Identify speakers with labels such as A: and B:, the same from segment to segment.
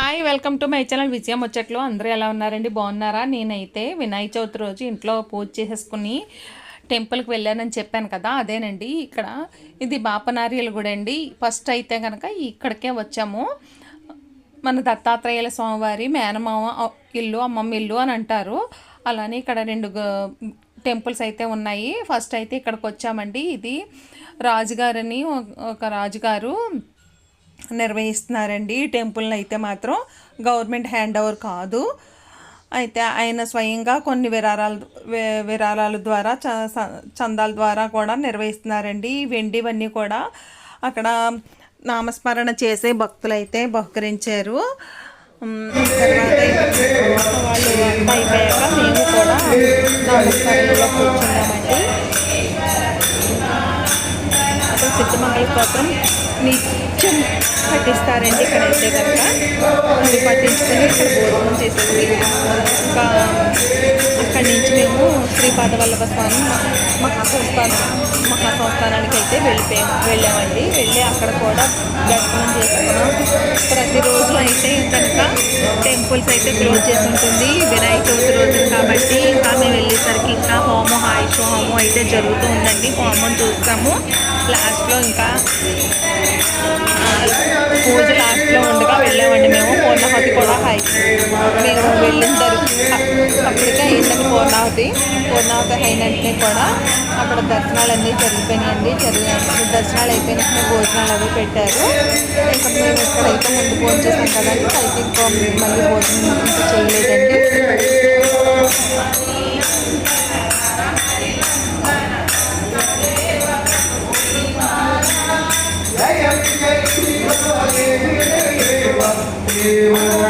A: Hi welcome to my channel విజయం ముచ్చట్లు అందరూ ఎలా ఉన్నారండి? బాగున్నారా? నేనైతే వినాయక చవితి రోజు ఇంట్లో పూజ చేసేసుకుని టెంపుల్కి వెళ్ళానని చెప్పాను కదా అదేనండి. ఇక్కడ ఇది బాపనార్యల గుడి అండి. ఫస్ట్ అయితే కనుక ఇక్కడికే వచ్చాము. మన దత్తాత్రేయుల స్వామివారి మేనమామ ఇల్లు అమ్మమ్మ ఇల్లు అని అంటారు. అలానే ఇక్కడ రెండు టెంపుల్స్ అయితే ఉన్నాయి. ఫస్ట్ అయితే ఇక్కడికి వచ్చామండి. ఇది రాజుగారని ఒక- ఒక రాజుగారు నిర్వహిస్తున్నారండి. ఈ టెంపుల్ని అయితే మాత్రం గవర్నమెంట్ హ్యాండ్ ఓవర్ కాదు. అయితే ఆయన స్వయంగా కొన్ని విరాళాల విరాళాల ద్వారా చందాల ద్వారా కూడా నిర్వహిస్తున్నారండి. ఈ వెండివన్నీ కూడా అక్కడ నామస్మరణ చేసే భక్తులైతే బహుకరించారు. తర్వాత వాళ్ళు అయిపోయాక మేము కూడా నామస్మరణలో కూర్చున్నామండి. అక్కడ సిద్ధమంగళ స్తోత్రం పట్టిస్తారండి ఇక్కడ అయితే కనుక. అది పట్టించుకొని ఇక్కడ భోజనం చేసేసి ఇంకా అక్కడి నుంచి మేము శ్రీపాద వల్లభ స్వామి మహాసంస్థానం మహాసంస్థానానికి అయితే వెళ్ళిపోయాము వెళ్ళామండి. వెళ్ళి అక్కడ కూడా దర్శనం చేసుకున్నాం. ప్రతిరోజు అయితే కనుక టెంపుల్స్ అయితే క్లోజ్ చేసి ఉంటుంది వినాయక చవితి రోజు కాబట్టి ఇంకా మేము వెళ్ళేసరికి ఇంకా హోమం ఆయుష్ హోమం అయితే జరుగుతూ ఉందండి. హోమం చూస్తాము. లాస్ట్లో ఇంకా పూజ లాస్ట్లో ఉండగా వెళ్ళామండి మేము పూర్ణాహుతి కూడా హై మేము వెళ్ళిన తరకు అప్పటికే అయిందండి పూర్ణాహుతి పూర్ణాహుతి అయిన వెంటనే కూడా అక్కడ దర్శనాలు అన్నీ జరిగిపోయినాయండి. జరిగి దర్శనాలు అయిపోయినట్టు భోజనాలు అవి పెట్టారు. ఇంకా మేము ఇక్కడైతే ముందు భోజనం చేసాం కదండి. అయితే ఇంకో మళ్ళీ భోజనం చేయలేదండి.
B: Shiva.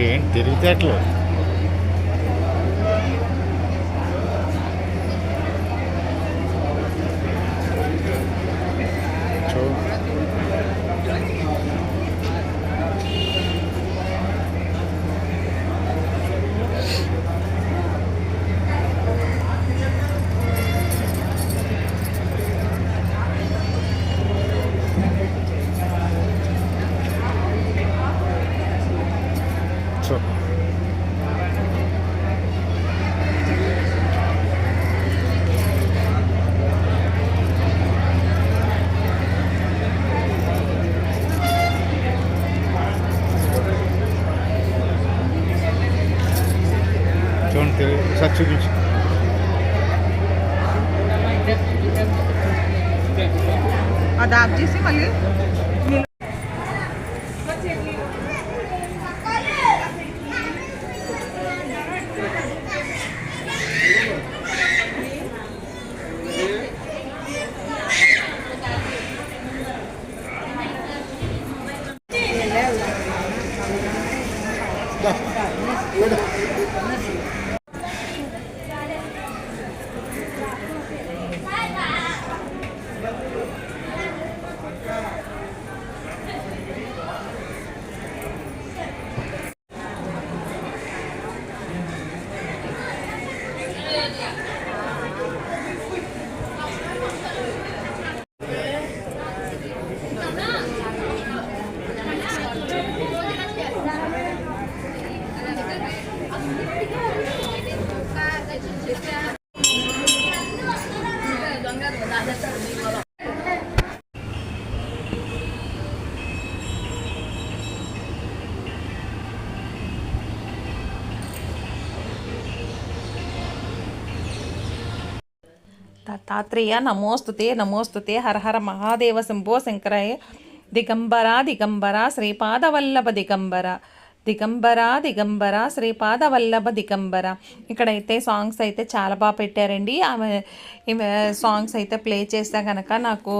C: ఏం తెలివితేటలు Çıkış.
A: आदाब जी से मलिक తాత్రేయ నమోస్తుతే నమోస్తుతే హర హర మహాదేవ శంభో శంకరాయ దిగంబరా దిగంబరా శ్రీపాదవల్లభ దిగంబర దిగంబర దిగంబర శ్రీపాదవల్లభ దిగంబర. ఇక్కడైతే సాంగ్స్ అయితే చాలా బాగా పెట్టారండి. ఆమె సాంగ్స్ అయితే ప్లే చేస్తే కనుక నాకు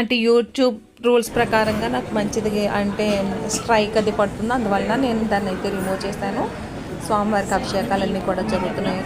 A: అంటే యూట్యూబ్ రూల్స్ ప్రకారంగా నాకు మంచిది. అంటే స్ట్రైక్ అది పడుతుంది. అందువలన నేను దాన్ని అయితే రిమూవ్ చేశాను స్వామివారికి అభిషేకాలన్నీ కూడా జరుగుతున్నాయి.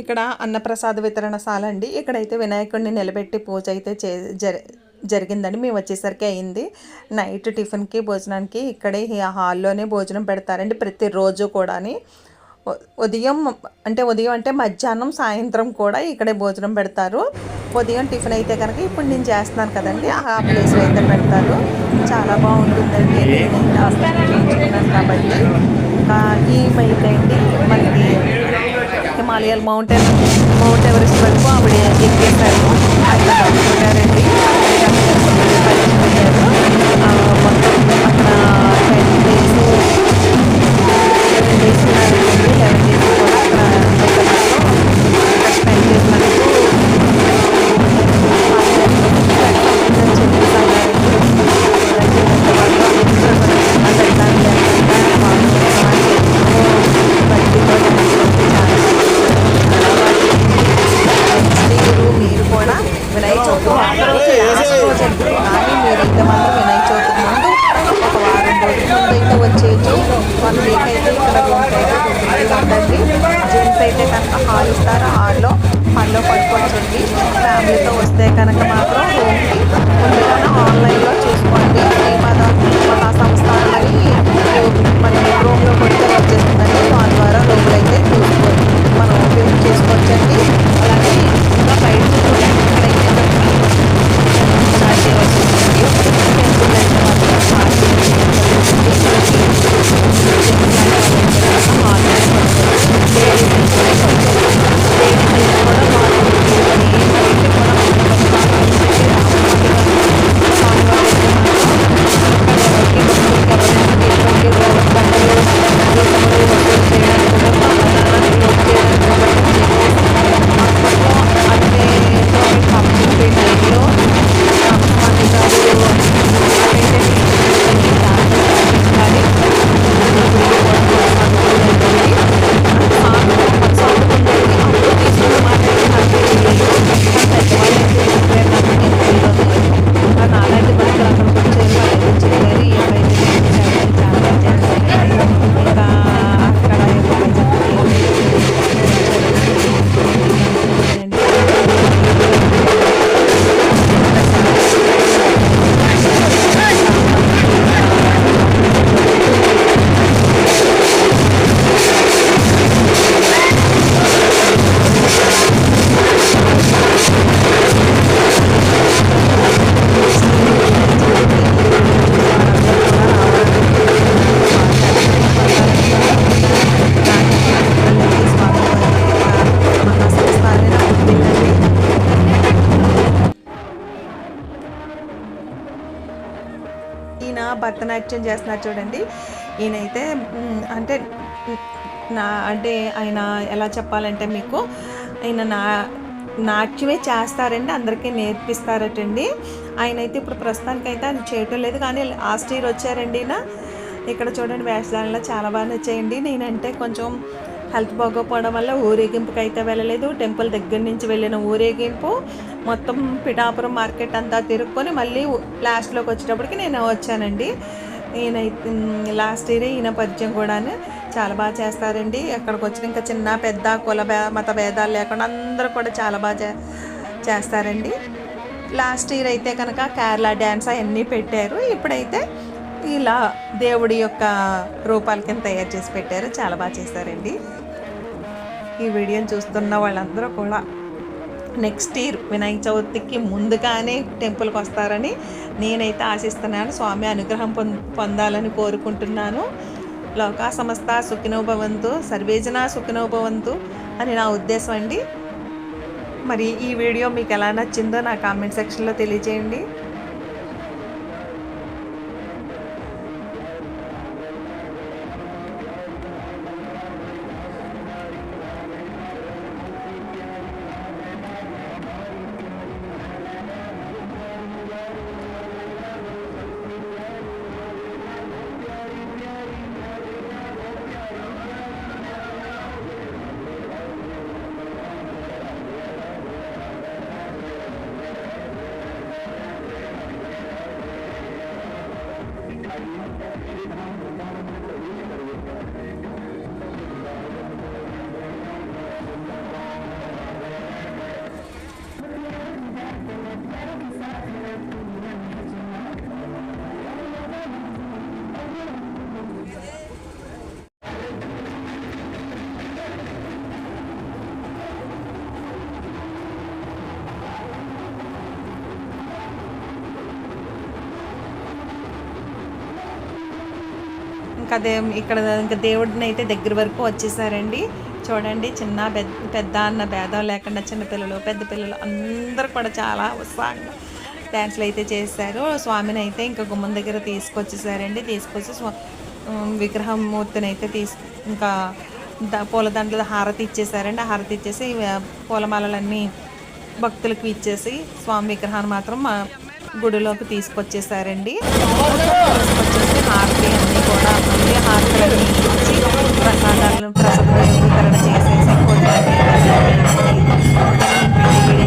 A: ఇక్కడ అన్నప్రసాద వితరణశాల అండి. ఇక్కడైతే వినాయకుడిని నిలబెట్టి పూజ అయితే చే జరి జరిగిందండి. మేము వచ్చేసరికి అయింది. నైట్ టిఫిన్కి భోజనానికి ఇక్కడే ఈ హాల్లోనే భోజనం పెడతారండి ప్రతిరోజు కూడాని. ఉదయం అంటే ఉదయం అంటే మధ్యాహ్నం సాయంత్రం కూడా ఇక్కడే భోజనం పెడతారు. ఉదయం టిఫిన్ అయితే కనుక ఇప్పుడు నేను చేస్తున్నాను కదండి. ఆ ప్లేస్లో అయితే పెడతారు. చాలా బాగుంటుందండి. కాబట్టి. ఇంకా ఈ మైక్ అండి. మనకి హిమాలయల్ మౌంటైన్ మౌంట్ ఎవరెస్ట్ వరకు ఆవిడ ఎక్కేశారు. అట్లా పట్టుకుంటారండి మొత్తం అయితే జెంట్స్ అయితే కనుక హాల్ ఇస్తారు. హాల్లో హాల్లో పడుకోవచ్చండి. ఫ్యామిలీతో వస్తే కనుక మాత్రం రూమ్కి ముందుగానే ఆన్లైన్లో చూసుకోండి. ఈ మెన్షన్ చేస్తున్నారు చూడండి. ఈయనైతే అంటే నా అంటే ఆయన ఎలా చెప్పాలంటే మీకు ఆయన నా నాట్యమే చేస్తారండి అందరికీ నేర్పిస్తారటండి. ఆయన అయితే ఇప్పుడు ప్రస్తుతానికి అయితే ఆయన చేయటం లేదు కానీ లాస్ట్ ఇయర్ వచ్చారండి ఈయన. ఇక్కడ చూడండి వేషధారణలో చాలా బాగా నచ్చాయండి. నేనంటే కొంచెం హెల్త్ బాగోకపోవడం వల్ల ఊరేగింపుకి అయితే వెళ్ళలేదు. టెంపుల్ దగ్గర నుంచి వెళ్ళిన ఊరేగింపు మొత్తం పిఠాపురం మార్కెట్ అంతా తిరుక్కొని మళ్ళీ లాస్ట్లోకి వచ్చేటప్పటికి నేను వచ్చానండి. ఈయన లాస్ట్ ఇయర్ ఈయన పరిచయం కూడాను చాలా బాగా చేస్తారండి. అక్కడికి వచ్చిన ఇంకా చిన్న పెద్ద కుల మత భేదాలు లేకుండా అందరూ కూడా చాలా బాగా చే చేస్తారండి. లాస్ట్ ఇయర్ అయితే కనుక కేరళ డ్యాన్స్ అవన్నీ పెట్టారు. ఇప్పుడైతే ఇలా దేవుడి యొక్క రూపాల కింద తయారు చేసి పెట్టారు. చాలా బాగా చేస్తారండి. ఈ వీడియోని చూస్తున్న వాళ్ళందరూ కూడా నెక్స్ట్ ఇయర్ వినాయక చవితికి ముందుగానే టెంపుల్కి వస్తారని నేనైతే ఆశిస్తున్నాను. స్వామి అనుగ్రహం పొంద పొందాలని కోరుకుంటున్నాను. లోకా సమస్త సుఖినోభవంతు సర్వేజన సుఖినోభవంతు అని నా ఉద్దేశం అండి. మరి ఈ వీడియో మీకు ఎలా నచ్చిందో నా కామెంట్ సెక్షన్లో తెలియజేయండి. Thank you. ఇంకా దే ఇక్కడ ఇంకా దేవుడిని అయితే దగ్గర వరకు వచ్చేసారండి. చూడండి చిన్న పెద్ద పెద్ద అన్న భేదం లేకుండా చిన్నపిల్లలు పెద్ద పిల్లలు అందరూ కూడా చాలా ఉత్సాహంగా డ్యాన్స్లు అయితే చేశారు. స్వామిని అయితే ఇంకా గుమ్మం దగ్గర తీసుకొచ్చేసారండి. తీసుకొచ్చి స్వా విగ్రహం మూర్తిని అయితే తీసు ఇంకా ద పూలదండల హారతి ఇచ్చేసారండి. హారతి ఇచ్చేసి పూలమాలలన్నీ భక్తులకు ఇచ్చేసి స్వామి విగ్రహాన్ని మాత్రం మా గుడిలోకి తీసుకొచ్చేసారండి. మళ్ళీ హారతులన్నీ ఇచ్చి ప్రసాదాలను ప్రసాద వితరణ చేసేసి భోజనాలు చేసేసి, ఈ వీడియో